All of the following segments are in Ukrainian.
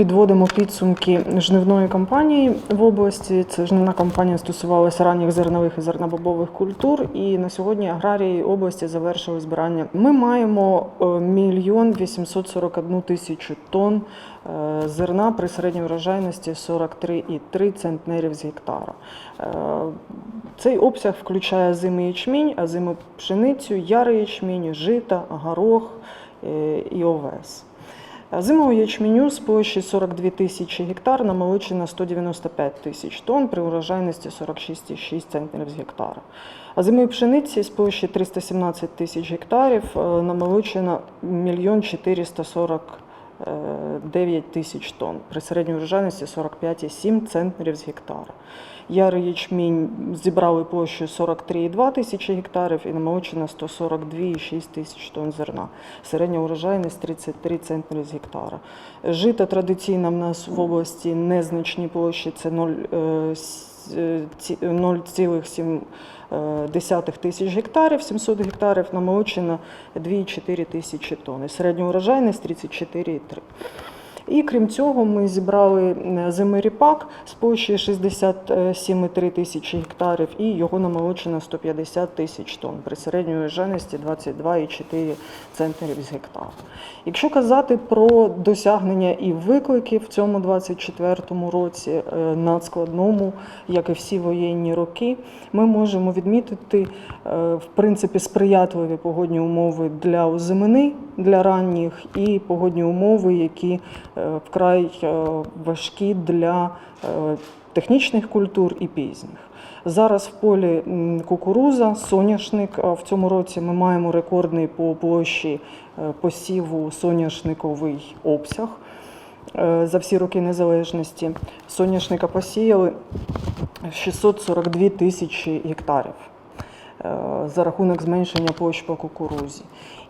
Підводимо підсумки жнивної кампанії в області. Це жнивна кампанія стосувалася ранніх зернових і зернобобових культур. І на сьогодні аграрії області завершили збирання. Ми маємо е, мільйон 841 тисячу тонн е, зерна при середній врожайності 43,3 центнерів з гектара. Е, Цей обсяг включає зими ячмінь, а зими пшеницю, ярий ячмінь, жита, горох і овес. Зимового ячменю з площі 42 тисячі гектар намолочено 195 тисяч тонн при урожайності 46,6 центнерів з гектара. А зимою пшениці з площі 317 тисяч гектарів е, намолочено 1 449 тисяч тонн при середній урожайності 45,7 центнерів з гектара. Ярий ячмінь зібрали площу 43,2 тисячі гектарів і намолочено 142,6 тисяч тонн зерна. Середня урожайність 33 центнери з гектара. Жита традиційно в нас в області незначні площі, це 0, е, с- е, ці- 0,7 е, тисяч гектарів, 700 гектарів намолочено 2,4 тисячі тонн. І Середня урожайність 34,3. І крім цього, ми зібрали е, зимий з площі 67,3 тисячі гектарів, і його намолочено 150 тисяч тонн при середній урожайності 22,4 центнерів з гектара. Якщо казати про досягнення і виклики в цьому 24-му році е, надскладному, як і всі воєнні роки, ми можемо відмітити е, в принципі сприятливі погодні умови для озимини, для ранніх, і погодні умови, які е, вкрай е, важкі для е, технічних культур і пізніх. Зараз в полі кукуруза, соняшник. В цьому році ми маємо рекордний по площі посіву соняшниковий обсяг за всі роки незалежності. Соняшника посіяли 642 тисячі гектарів за рахунок зменшення площ по кукурузі.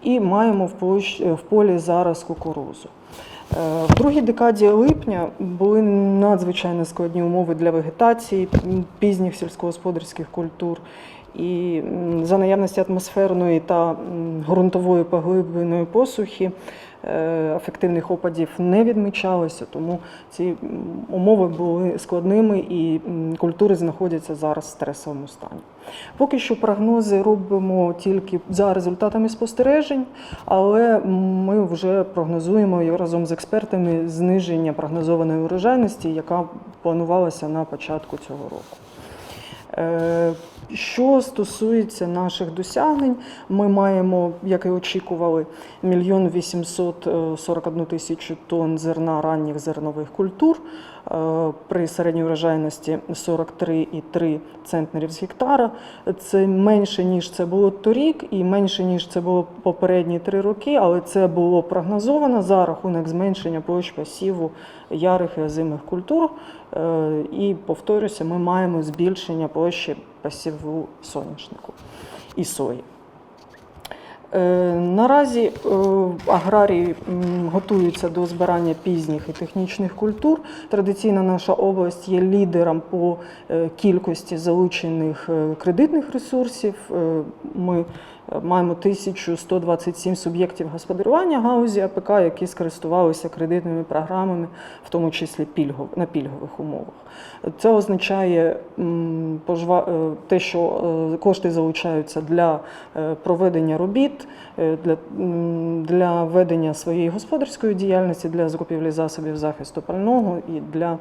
І маємо в, площ, в полі зараз кукурузу. Е, В другій декаді липня були надзвичайно складні умови для вегетації пізніх сільськогосподарських культур. І за наявності атмосферної та ґрунтової поглибленої посухи ефективних опадів не відмічалося, тому ці умови були складними і культури знаходяться зараз в стресовому стані. Поки що прогнози робимо тільки за результатами спостережень, але ми вже прогнозуємо разом з експертами зниження прогнозованої урожайності, яка планувалася на початку цього року. Е, Що стосується наших досягнень, ми маємо, як і очікували, 1 841 тисячу тонн зерна ранніх зернових культур е, при середній врожайності 43,3 центнерів з гектара. Це менше, ніж це було торік, і менше, ніж це було попередні три роки, але це було прогнозовано за рахунок зменшення площ посіву ярих і озимих культур. Е, І повторюся, ми маємо збільшення площі посіву соняшнику і сої. Е, Наразі е, аграрії готуються до збирання пізніх і технічних культур. Традиційно наша область є лідером по кількості залучених кредитних ресурсів. Ми маємо 1127 суб'єктів господарювання галузі АПК, які скористувалися кредитними програмами, в тому числі пільгов, на пільгових умовах. Це означає е, те, що е, кошти залучаються для е, проведення робіт, для, для ведення своєї господарської діяльності, для закупівлі засобів захисту пального і для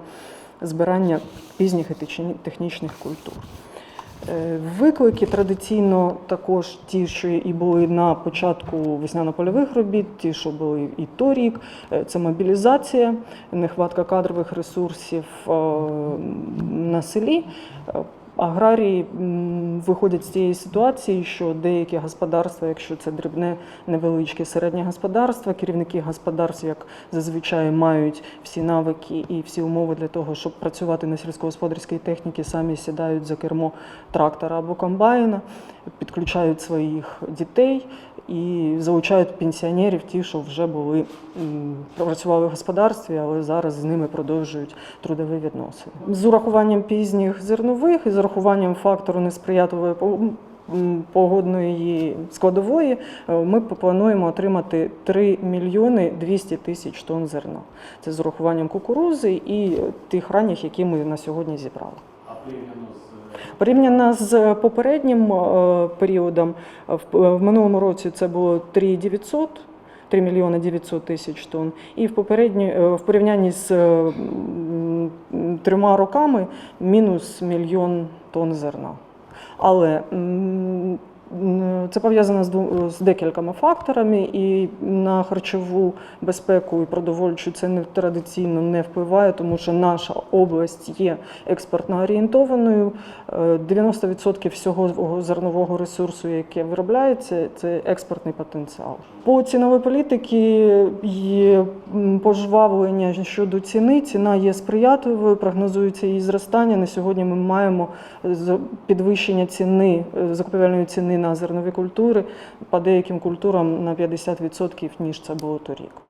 збирання пізніх і технічних культур. Е, Виклики традиційно також ті, що і були на початку весняно-польових робіт, ті, що були і торік, Е, це мобілізація, нехватка кадрових ресурсів е, на селі. Аграрії виходять з цієї ситуації, що деякі господарства, якщо це дрібне, невеличке середнє господарство, керівники господарств, як зазвичай, мають всі навики і всі умови для того, щоб працювати на сільськогосподарській техніці, самі сідають за кермо трактора або комбайна, підключають своїх дітей і залучають пенсіонерів, ті, що вже були працювали в господарстві, але зараз з ними продовжують трудові відносини. З урахуванням пізніх зернових і з урахуванням фактору несприятливої по- погодної складової е, ми плануємо отримати 3 мільйони 200 тисяч тонн зерна. Це з урахуванням кукурузи і тих ранніх, які ми на сьогодні зібрали. А порівняно з Порівняно з попереднім е, періодом, е, в, в минулому році це було 3 900, 3 мільйони 900 тисяч тонн, і в, е, в порівнянні з е, трьома роками мінус мільйон тонн зерна. Але це пов'язано з, декількома факторами, і на харчову безпеку і продовольчу це не традиційно не впливає, тому що наша область є експортно орієнтованою. Е, 90% всього зернового ресурсу, яке виробляється, це експортний потенціал. По ціновій політики є пожвавлення щодо ціни. Ціна є сприятливою, прогнозується її зростання. На сьогодні ми маємо підвищення ціни е, закупівельної ціни на зернові культури по деяким культурам на 50%, ніж це було торік.